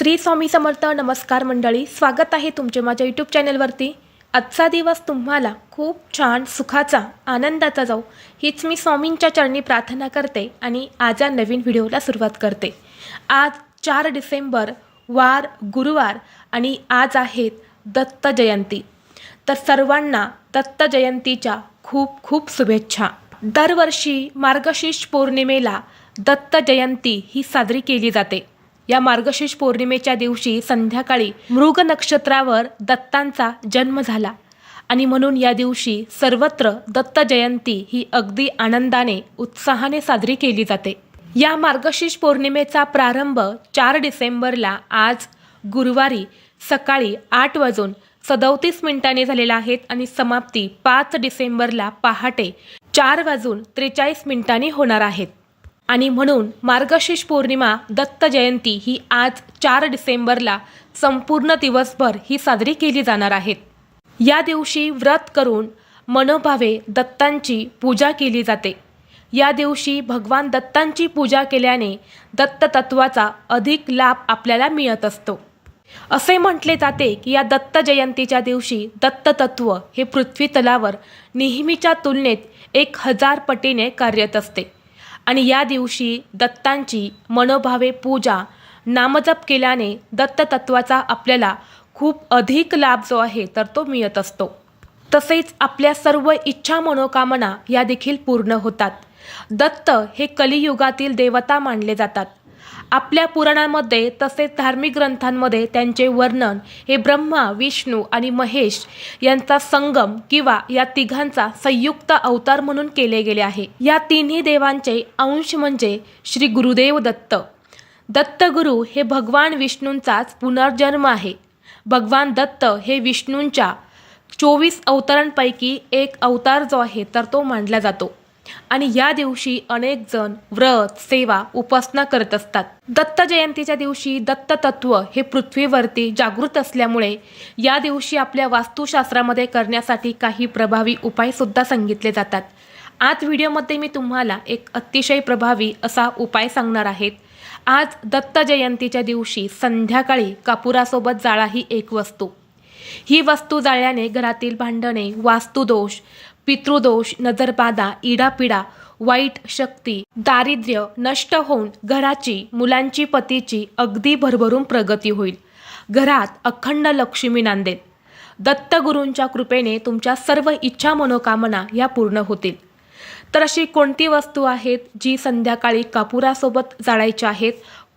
श्री स्वामी समर्थ नमस्कार मंडळी स्वागत आहे तुमचे माझ्या यूट्यूब चॅनलवरती. आजचा दिवस तुम्हाला खूप छान सुखाचा आनंदाचा जाऊ हीच मी स्वामींच्या चरणी प्रार्थना करते आणि आज या नवीन व्हिडिओला सुरुवात करते. आज चार डिसेंबर वार गुरुवार आणि आज आहेत दत्त जयंती. तर सर्वांना दत्त जयंतीच्या खूप खूप शुभेच्छा. दरवर्षी मार्गशीर्ष पौर्णिमेला दत्त जयंती ही साजरी केली जाते. या मार्गशीर्ष पौर्णिमेच्या दिवशी संध्याकाळी मृग नक्षत्रावर दत्तांचा जन्म झाला. आणि म्हणून या दिवशी सर्वत्र दत्त जयंती ही अगदी आनंदाने उत्साहाने साजरी केली जाते. या मार्गशीर्ष पौर्णिमेचा प्रारंभ चार डिसेंबरला आज गुरुवारी सकाळी आठ वाजून सदोतीस मिनिटांनी झालेला आहेत आणि समाप्ती पाच डिसेंबरला पहाटे चार वाजून त्रेचाळीस मिनिटांनी होणार आहेत आणि म्हणून मार्गशीर्ष पौर्णिमा दत्त जयंती ही आज चार डिसेंबरला संपूर्ण दिवसभर ही साजरी केली जाणार आहेत या दिवशी व्रत करून मनोभावे दत्तांची पूजा केली जाते. या दिवशी भगवान दत्तांची पूजा केल्याने दत्त तत्वाचा अधिक लाभ आपल्याला मिळत असतो. असे म्हटले जाते की या दत्त जयंतीच्या दिवशी दत्त तत्व हे पृथ्वी तलावर नेहमीच्या तुलनेत एक हजार पटीने कार्यरत असते. आणि या दिवशी दत्तांची मनोभावे पूजा नामजप केल्याने दत्ततत्वाचा आपल्याला खूप अधिक लाभ जो आहे तर तो मिळत असतो. तसेच आपल्या सर्व इच्छा मनोकामना या देखील पूर्ण होतात. दत्त हे कलियुगातील देवता मानले जातात. आपल्या पुराणांमध्ये तसेच धार्मिक ग्रंथांमध्ये त्यांचे वर्णन हे ब्रह्मा विष्णू आणि महेश यांचा संगम किंवा या तिघांचा संयुक्त अवतार म्हणून केले गेले आहे. या तिन्ही देवांचे अंश म्हणजे श्री गुरुदेव दत्त. दत्तगुरु हे भगवान विष्णूंचाच पुनर्जन्म आहे. भगवान दत्त हे विष्णूंच्या चोवीस अवतारांपैकी एक अवतार जो आहे तर तो मानला जातो. आणि या दिवशी अनेक जण व्रत सेवा उपासना करत असतात. दत्त जयंतीच्या दिवशी दत्त तत्व हे पृथ्वीवरती जागृत असल्यामुळे या दिवशी आपल्या वास्तुशास्त्रामध्ये करण्यासाठी काही प्रभावी उपाय सुद्धा सांगितले जातात. आज व्हिडिओमध्ये मी तुम्हाला एक अतिशय प्रभावी असा उपाय सांगणार आहेत आज दत्त जयंतीच्या दिवशी संध्याकाळी कापुरासोबत जाळा ही एक वस्तू. ही वस्तू जाळल्याने घरातील भांडणे वास्तुदोष पितृदोष नजरबाधा इडापिडा वाईट शक्ती दारिद्र्य नष्ट होऊन घराची मुलांची पतीची अगदी भरभरून प्रगती होईल. घरात अखंड लक्ष्मी नांदेल. दत्तगुरूंच्या कृपेने तुमच्या सर्व इच्छा मनोकामना या पूर्ण होतील. तर अशी कोणती वस्तू आहेत जी संध्याकाळी कापुरासोबत जाळायची आहेत?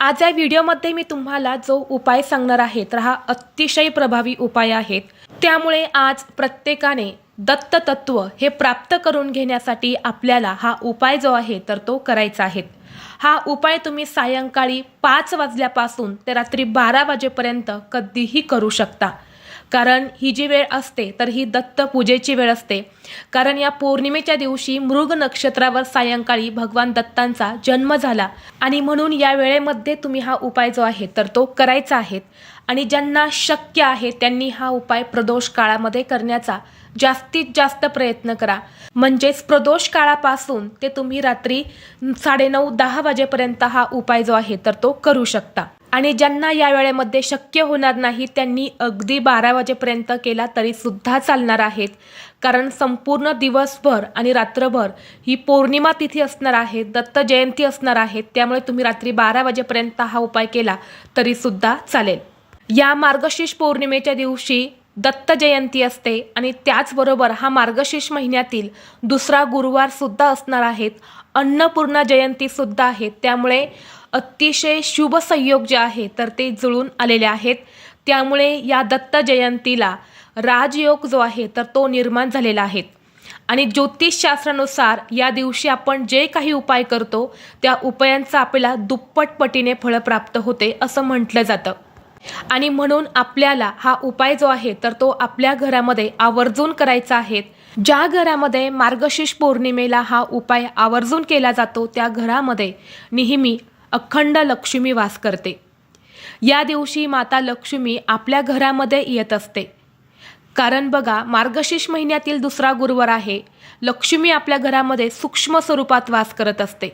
आज या व्हिडिओमध्ये मी तुम्हाला जो उपाय सांगणार आहे तर हा अतिशय प्रभावी उपाय आहेत त्यामुळे आज प्रत्येकाने दत्त तत्व हे प्राप्त करून घेण्यासाठी आपल्याला हा उपाय जो आहे तर तो करायचा आहे. हा उपाय तुम्ही सायंकाळी पाच वाजल्यापासून ते रात्री बारा वाजेपर्यंत कधीही करू शकता. कारण ही जी वेळ असते तर ही दत्त पूजेची वेळ असते. कारण या पौर्णिमेच्या दिवशी मृग नक्षत्रावर सायंकाळी भगवान दत्तांचा जन्म झाला आणि म्हणून या वेळेमध्ये तुम्ही हा उपाय जो आहे तर तो करायचा आहे. आणि ज्यांना शक्य आहे त्यांनी हा उपाय प्रदोष काळामध्ये करण्याचा जास्तीत जास्त प्रयत्न करा. म्हणजेच प्रदोष काळापासून ते तुम्ही रात्री साडेनऊ दहा वाजेपर्यंत हा उपाय जो आहे तर तो करू शकता. आणि ज्यांना या वेळेमध्ये शक्य होणार नाही त्यांनी अगदी बारा वाजेपर्यंत केला तरी सुद्धा चालणार आहेत. कारण संपूर्ण दिवसभर आणि रात्रभर ही पौर्णिमा तिथी असणार आहे दत्त जयंती असणार आहे. त्यामुळे तुम्ही रात्री बारा वाजेपर्यंत हा उपाय केला तरी सुद्धा चालेल. या मार्गशीर्ष पौर्णिमेच्या दिवशी दत्त जयंती असते आणि त्याचबरोबर हा मार्गशीर्ष महिन्यातील दुसरा गुरुवार सुद्धा असणार आहेत. अन्नपूर्णा जयंती सुद्धा आहे. त्यामुळे अतिशय शुभ संयोग जे आहे तर ते जुळून आलेले आहेत. त्यामुळे या दत्त जयंतीला राजयोग जो आहे तर तो निर्माण झालेला आहे. आणि ज्योतिषशास्त्रानुसार या दिवशी आपण जे काही उपाय करतो त्या उपायांचा आपल्याला दुप्पट पटीने फळ प्राप्त होते असं म्हटलं जातं. आणि म्हणून आपल्याला हा उपाय जो आहे तर तो आपल्या घरामध्ये आवर्जून करायचा आहे. ज्या घरामध्ये मार्गशीर्ष पौर्णिमेला हा उपाय आवर्जून केला जातो त्या घरामध्ये नेहमी अखंड लक्ष्मी वास करते. या दिवशी माता लक्ष्मी आपल्या घरामध्ये येत असते. कारण बघा मार्गशीर्ष महिन्यातील दुसरा गुरुवार आहे. लक्ष्मी आपल्या घरामध्ये सूक्ष्म स्वरूपात वास करत असते.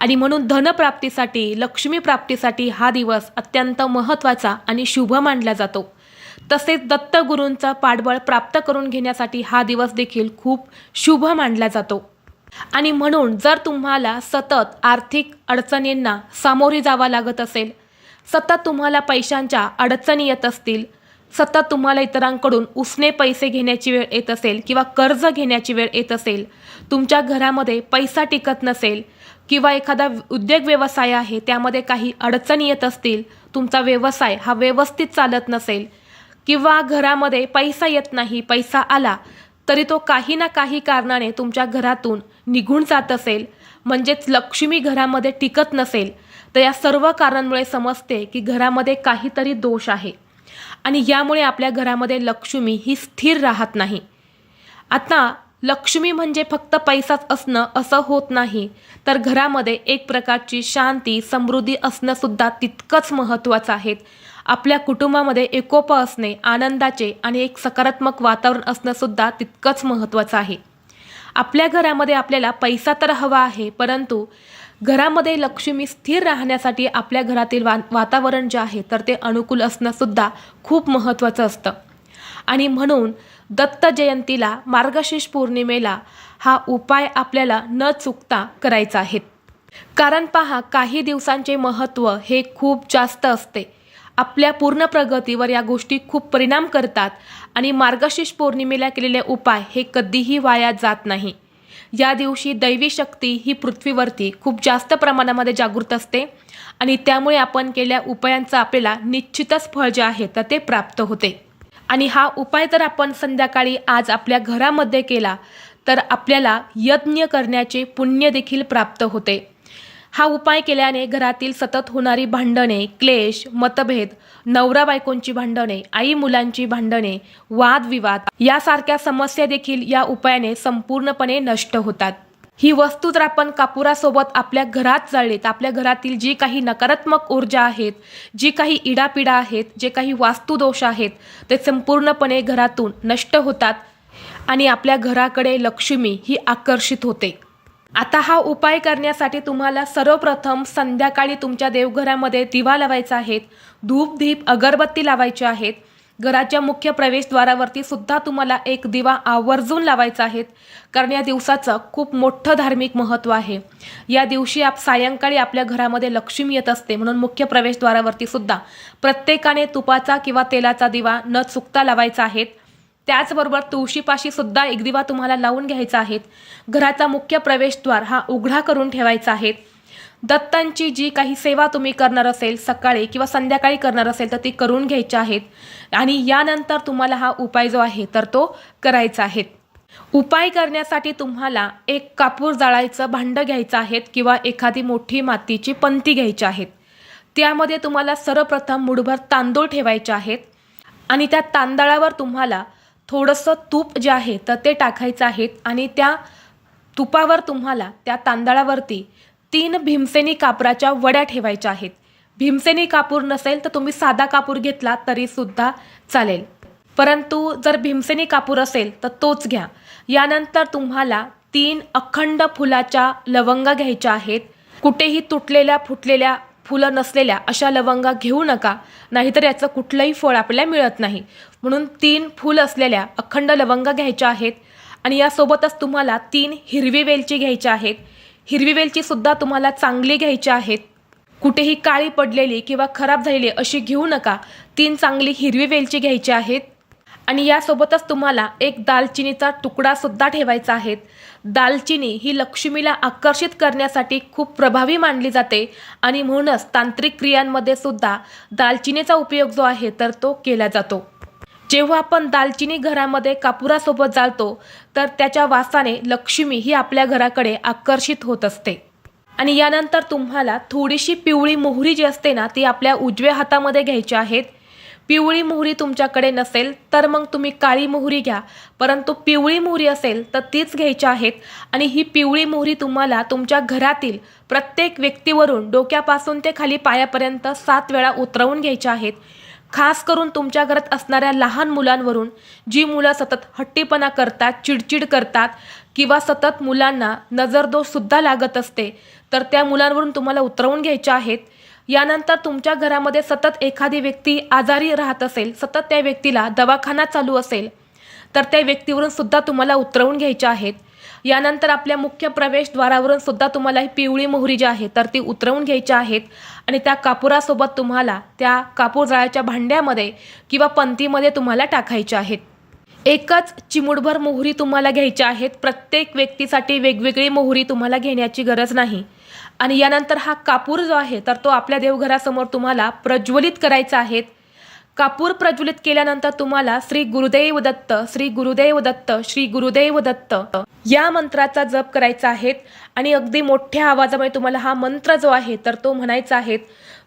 आणि म्हणून धनप्राप्तीसाठी लक्ष्मी प्राप्तीसाठी हा दिवस अत्यंत महत्त्वाचा आणि शुभ मानला जातो. तसेच दत्तगुरूंचा पाठबळ प्राप्त करून घेण्यासाठी हा दिवस देखील खूप शुभ मानला जातो. आणि म्हणून जर तुम्हाला सतत आर्थिक अडचणींना सामोरी जावं लागत असेल सतत तुम्हाला पैशांच्या अडचणी येत असतील सतत तुम्हाला इतरांकडून उसने पैसे घेण्याची वेळ येत असेल किंवा कर्ज घेण्याची वेळ येत असेल तुमच्या घरामध्ये पैसा टिकत नसेल किंवा एखादा उद्योग व्यवसाय आहे त्यामध्ये काही अडचणी येत असतील तुमचा व्यवसाय हा व्यवस्थित चालत नसेल किंवा घरामध्ये पैसा येत नाही पैसा आला तरी तो काही ना काही कारणाने तुमच्या घरातून निघून जात असेल. म्हणजेच लक्ष्मी घरामध्ये टिकत नसेल. तर या सर्व कारणांमुळे समजते की घरामध्ये काहीतरी दोष आहे. आणि यामुळे आपल्या घरामध्ये लक्ष्मी ही स्थिर राहत नाही. आता लक्ष्मी म्हणजे फक्त पैसाच असणं असं होत नाही. तर घरामध्ये एक प्रकारची शांती समृद्धी असणंसुद्धा तितकंच महत्त्वाचं आहे. आपल्या कुटुंबामध्ये एकोपा असणे आनंदाचे आणि एक सकारात्मक वातावरण असणंसुद्धा तितकंच महत्त्वाचं आहे. आपल्या घरामध्ये आपल्याला पैसा तर हवा आहे परंतु घरामध्ये लक्ष्मी स्थिर राहण्यासाठी आपल्या घरातील वा वातावरण जे आहे तर ते अनुकूल असणंसुद्धा खूप महत्त्वाचं असतं. आणि म्हणून दत्त जयंतीला मार्गशीर्ष पौर्णिमेला हा उपाय आपल्याला न चुकता करायचा आहे. कारण पहा काही दिवसांचे महत्त्व हे खूप जास्त असते. आपल्या पूर्ण प्रगतीवर या गोष्टी खूप परिणाम करतात आणि मार्गशीर्ष पौर्णिमेला केलेले उपाय हे कधीही वाया जात नाही. या दिवशी दैवी शक्ती ही पृथ्वीवरती खूप जास्त प्रमाणामध्ये जागृत असते आणि त्यामुळे आपण केलेल्या उपायांचं आपल्याला निश्चितच फळ जे आहे तर ते प्राप्त होते. आणि हा उपाय जर आपण संध्याकाळी आज आपल्या घरामध्ये केला तर आपल्याला यज्ञ करण्याचे पुण्य देखील प्राप्त होते. हा उपाय केल्याने घरातील सतत होणारी भांडणे क्लेश मतभेद नवरा बायकोंची भांडणे आई मुलांची भांडणे वादविवाद यासारख्या समस्या देखील या उपायाने संपूर्णपणे नष्ट होतात. ही वस्तू जर आपण कापुरासोबत आपल्या घरात जाळली आपल्या घरातील जी काही नकारात्मक ऊर्जा आहेत जी काही इडापिडा आहेत जे काही वास्तुदोष आहेत ते संपूर्णपणे घरातून नष्ट होतात आणि आपल्या घराकडे लक्ष्मी ही आकर्षित होते. आता हा उपाय करण्यासाठी तुम्हाला सर्वप्रथम संध्याकाळी तुमच्या देवघरामध्ये दिवा लावायचा आहे धूपधीप अगरबत्ती लावायची आहेत. घराच्या मुख्य प्रवेशद्वारावरती सुद्धा तुम्हाला एक दिवा आवर्जून लावायचा आहे कारण या दिवसाचं खूप मोठं धार्मिक महत्त्व आहे. या दिवशी आप सायंकाळी आपल्या घरामध्ये लक्ष्मी येत असते म्हणून मुख्य प्रवेशद्वारावरती सुद्धा प्रत्येकाने तुपाचा किंवा तेलाचा दिवा न चुकता लावायचा आहेत. त्याचबरोबर तुळशीपाशी सुद्धा एक दिवा तुम्हाला लावून घ्यायचा आहे घराचा मुख्य प्रवेशद्वार हा उघडा करून ठेवायचा आहे दत्तांची जी काही सेवा तुम्ही करणार असेल सकाळी किंवा संध्याकाळी करणार असेल तर ती करून घ्यायची आहेत. आणि यानंतर तुम्हाला हा उपाय जो आहे तर तो करायचा आहे. उपाय करण्यासाठी तुम्हाला एक कापूर जाळायचं भांडं घ्यायचं आहे किंवा एखादी मोठी मातीची पंती घ्यायची आहेत. त्यामध्ये तुम्हाला सर्वप्रथम मुठभर तांदूळ ठेवायचे आहेत. आणि त्या तांदळावर तुम्हाला थोडंसं तूप जे आहे तर ते टाकायचं आहे आणि त्या तुपावर तुम्हाला त्या तांदळावरती तीन भीमसेनी कापराच्या वड्या ठेवायच्या आहेत. भीमसेनी कापूर नसेल तर तुम्ही साधा कापूर घेतला तरीसुद्धा चालेल. परंतु जर भीमसेनी कापूर असेल तर तोच घ्या. यानंतर तुम्हाला तीन अखंड फुलाच्या लवंगा घ्यायच्या आहेत. कुठेही तुटलेल्या फुटलेल्या फुलं नसलेल्या अशा लवंगा घेऊ नका. नाहीतर याचं कुठलंही फळ आपल्याला मिळत नाही. म्हणून तीन फूल असलेल्या अखंड लवंगा घ्यायच्या आहेत. आणि यासोबतच तुम्हाला तीन हिरवी वेलची घ्यायच्या आहेत. हिरवी वेलचीसुद्धा तुम्हाला चांगली घ्यायची आहेत. कुठेही काळी पडलेली किंवा खराब झालेली अशी घेऊ नका. तीन चांगली हिरवी वेलची घ्यायची आहेत. आणि यासोबतच तुम्हाला एक दालचिनीचा तुकडासुद्धा ठेवायचा आहे. दालचिनी ही लक्ष्मीला आकर्षित करण्यासाठी खूप प्रभावी मानली जाते. आणि म्हणूनच तांत्रिक क्रियांमध्ये सुद्धा दालचिनीचा उपयोग जो आहे तर तो केला जातो. जेव्हा आपण दालचिनी घरामध्ये कापुरासोबत जाळतो तर त्याच्या वासाने लक्ष्मी ही आपल्या घराकडे आकर्षित होत असते. आणि यानंतर तुम्हाला थोडीशी पिवळी मोहरी जी असते ना ती आपल्या उजव्या हातामध्ये घ्यायची आहेत. पिवळी मोहरी तुमच्याकडे नसेल तर मग तुम्ही काळी मोहरी घ्या. परंतु पिवळी मोहरी असेल तर तीच घ्यायची आहेत. आणि ही पिवळी मोहरी तुम्हाला तुमच्या घरातील प्रत्येक व्यक्तीवरून डोक्यापासून ते खाली पायापर्यंत सात वेळा उतरवून घ्यायच्या आहेत. खास करून तुमच्या घरात असणाऱ्या लहान मुलांवरून जी मुलं सतत हट्टीपणा करतात चिडचिड करतात किंवा सतत मुलांना नजरदोषसुद्धा लागत असते तर त्या मुलांवरून तुम्हाला उतरवून घ्यायच्या आहेत. यानंतर तुमच्या घरामध्ये सतत एखादी व्यक्ती आजारी राहत असेल सतत त्या व्यक्तीला दवाखाना चालू असेल तर त्या व्यक्तीवरून सुद्धा तुम्हाला उतरवून घ्यायच्या आहेत. यानंतर आपल्या मुख्य प्रवेशद्वारावरून सुद्धा तुम्हाला ही पिवळी मोहरी जी आहे तर ती उतरवून घ्यायची आहेत. आणि त्या कापुरासोबत तुम्हाला त्या कापूर जाळ्याच्या भांड्यामध्ये किंवा पंतीमध्ये तुम्हाला टाकायच्या आहेत. एकच चिमुडभर मोहरी तुम्हाला घ्यायच्या आहेत. प्रत्येक व्यक्तीसाठी वेगवेगळी मोहरी तुम्हाला घेण्याची गरज नाही. आणि यानंतर हा कापूर जो आहे तर तो आपल्या देवघरासमोर तुम्हाला प्रज्वलित करायचा आहे. कापूर प्रज्वलित केल्यानंतर तुम्हाला श्री गुरुदेव दत्त श्री गुरुदेव दत्त श्री गुरुदेव दत्त या मंत्राचा जप करायचा आहे. आणि अगदी मोठ्या आवाजामध्ये तुम्हाला हा मंत्र जो आहे तर तो म्हणायचा आहे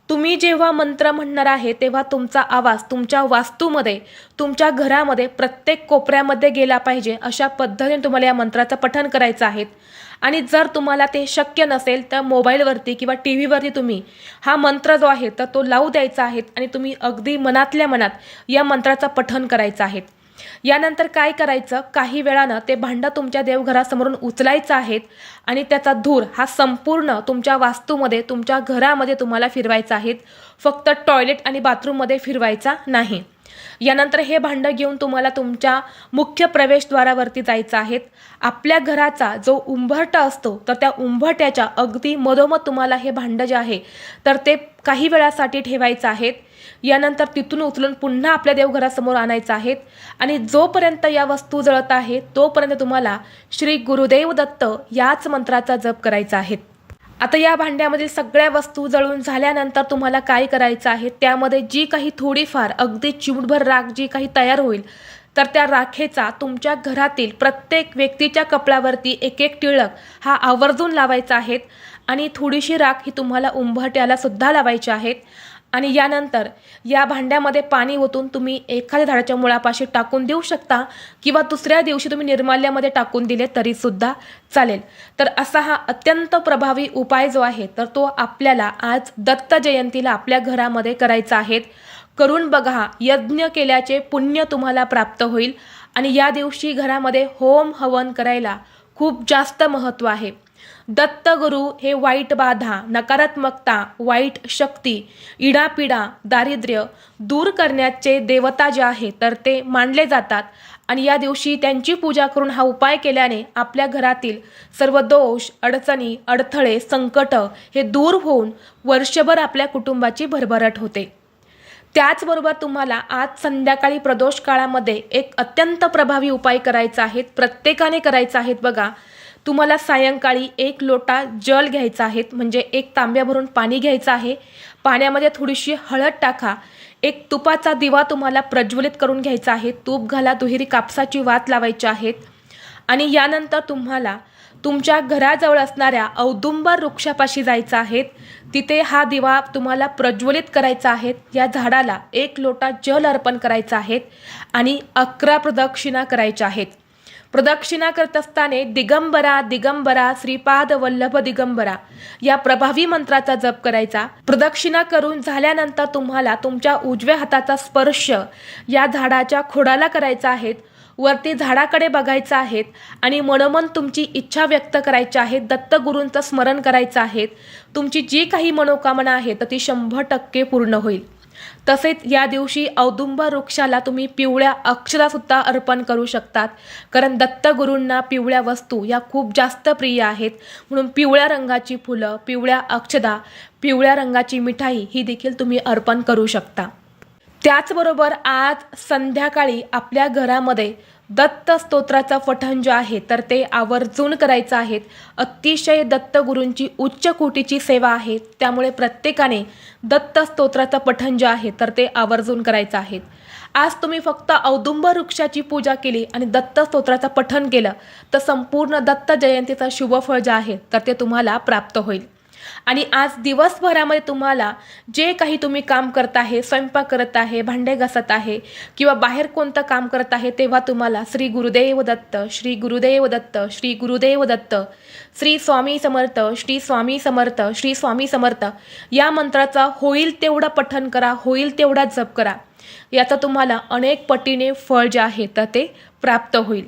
तुम्ही जेव्हा मंत्र म्हणणार आहे तेव्हा तुमचा आवाज तुमच्या वास्तूमध्ये तुमच्या घरामध्ये प्रत्येक कोपऱ्यामध्ये गेला पाहिजे अशा पद्धतीने तुम्हाला या मंत्राचं पठण करायचं आहे. आणि जर तुम्हाला ते शक्य नसेल तर मोबाईलवरती किंवा टी व्हीवरती तुम्ही हा मंत्र जो आहे तर तो लावू द्यायचा आहे आणि तुम्ही अगदी मनातल्या मनात या मंत्राचं पठन करायचं आहे. यानंतर काय करायचं? काही वेळानं ते भांडं तुमच्या देवघरासमोरून उचलायचं आहेत आणि त्याचा धूर हा संपूर्ण तुमच्या वास्तूमध्ये तुमच्या घरामध्ये तुम्हाला फिरवायचा आहे. फक्त टॉयलेट आणि बाथरूममध्ये फिरवायचा नाही. यानंतर हे भांडं घेऊन तुम्हाला तुमच्या मुख्य प्रवेशद्वारावरती जायचं आहे. आपल्या घराचा जो उंबरटा असतो तर त्या उंबरट्याच्या अगदी मधोमध तुम्हाला हे भांडं जे आहे तर ते काही वेळासाठी ठेवायचं आहेत यानंतर तिथून उचलून पुन्हा आपल्या देवघरासमोर आणायचं आहेत आणि जोपर्यंत या वस्तू जळत आहे तोपर्यंत तुम्हाला श्री गुरुदेव दत्त याच मंत्राचा जप करायचा आहे. आता या भांड्यामधील सगळ्या वस्तू जळून झाल्यानंतर तुम्हाला काय करायचं आहे? त्यामध्ये जी काही थोडीफार अगदी चिमटभर राख जी काही तयार होईल तर त्या राखेचा तुमच्या घरातील प्रत्येक व्यक्तीच्या कपड्यावरती एक एक टिळक हा आवर्जून लावायचा आहेत आणि थोडीशी राख ही तुम्हाला उंबरट्याला सुद्धा लावायची आहेत आणि यानंतर या भांड्यामध्ये पाणी ओतून तुम्ही एखाद्या झाडाच्या मुळापाशी टाकून देऊ शकता किंवा दुसऱ्या दिवशी तुम्ही निर्माल्यामध्ये टाकून दिले तरीसुद्धा चालेल. तर असा हा अत्यंत प्रभावी उपाय जो आहे तर तो आपल्याला आज दत्त जयंतीला आपल्या घरामध्ये करायचा आहे. करून बघा यज्ञ केल्याचे पुण्य तुम्हाला प्राप्त होईल. आणि या दिवशी घरामध्ये होम हवन करायला खूप जास्त महत्त्व आहे. दत्तगुरु हे वाईट बाधा नकारात्मकता वाईट शक्ती इडापिडा दारिद्र्य दूर करण्याचे देवता जे आहे तर ते मानले जातात. आणि या दिवशी त्यांची पूजा करून हा उपाय केल्याने आपल्या घरातील सर्व दोष अडचणी अडथळे संकट हे दूर होऊन वर्षभर आपल्या कुटुंबाची भरभराट होते. त्याचबरोबर तुम्हाला आज संध्याकाळी प्रदोष काळामध्ये एक अत्यंत प्रभावी उपाय करायचा आहे प्रत्येकाने करायचा आहे बघा. तुम्हाला सायंकाळी एक लोटा जल घ्यायचा आहे म्हणजे एक तांब्या भरून पाणी घ्यायचं आहे. पाण्यामध्ये थोडीशी हळद टाका. एक तुपाचा दिवा तुम्हाला प्रज्वलित करून घ्यायचा आहे. तूप घाला दुहेरी कापसाची वात लावायची आहेत आणि यानंतर तुम्हाला तुमच्या घराजवळ असणाऱ्या औदुंबर वृक्षापाशी जायचं आहे. तिथे हा दिवा तुम्हाला प्रज्वलित करायचा आहे. या झाडाला एक लोटा जल अर्पण करायचा आहे. आणि अकरा प्रदक्षिणा करायच्या आहेत. प्रदक्षिणा करत असताना दिगंबरा दिगंबरा श्रीपाद वल्लभ दिगंबरा. या प्रभावी मंत्राचा जप करायचा. प्रदक्षिणा करून झाल्यानंतर तुम्हाला तुमच्या उजव्या हाताचा स्पर्श या झाडाच्या खोडाला करायचा आहे. वरती झाडाकडे बघायचं आहेत आणि मनोमन तुमची इच्छा व्यक्त करायची आहे. दत्तगुरूंचं स्मरण करायचं आहे. तुमची जी काही मनोकामना आहे तर ती शंभर टक्के पूर्ण होईल. तसेच या दिवशी औदुंब वृक्षाला तुम्ही पिवळ्या अक्षरासुद्धा अर्पण करू शकतात. कारण दत्तगुरूंना पिवळ्या वस्तू या खूप जास्त प्रिय आहेत. म्हणून पिवळ्या रंगाची फुलं पिवळ्या अक्षदा पिवळ्या रंगाची मिठाई ही देखील तुम्ही अर्पण करू शकता. त्याचबरोबर आज संध्याकाळी आपल्या घरामध्ये दत्त स्तोत्राचा पठण जे आहे तर ते आवर्जून करायचं आहे. अतिशय दत्तगुरूंची उच्च कोटीची सेवा आहे. त्यामुळे प्रत्येकाने दत्त स्तोत्राचं पठण जे आहे तर ते आवर्जून करायचं आहे. आज तुम्ही फक्त औदुंब वृक्षाची पूजा केली आणि दत्त स्तोत्राचं पठण केलं तर संपूर्ण दत्त जयंतीचं शुभफळ जे आहे तर ते तुम्हाला प्राप्त होईल. आणि आज दिवसभरामध्ये तुम्हाला जे काही तुम्ही काम करत आहे स्वयंपाक करत आहे भांडे घासत आहे किंवा बाहेर कोणतं काम करत आहे तेव्हा तुम्हाला श्री गुरुदेव दत्त श्री गुरुदेव दत्त श्री गुरुदेव दत्त श्री स्वामी समर्थ श्री स्वामी समर्थ श्री स्वामी समर्थ या मंत्राचा होईल तेवढा पठन करा होईल तेवढा जप करा. याचा तुम्हाला अनेक पटीने फळ जे आहे तर ते प्राप्त होईल.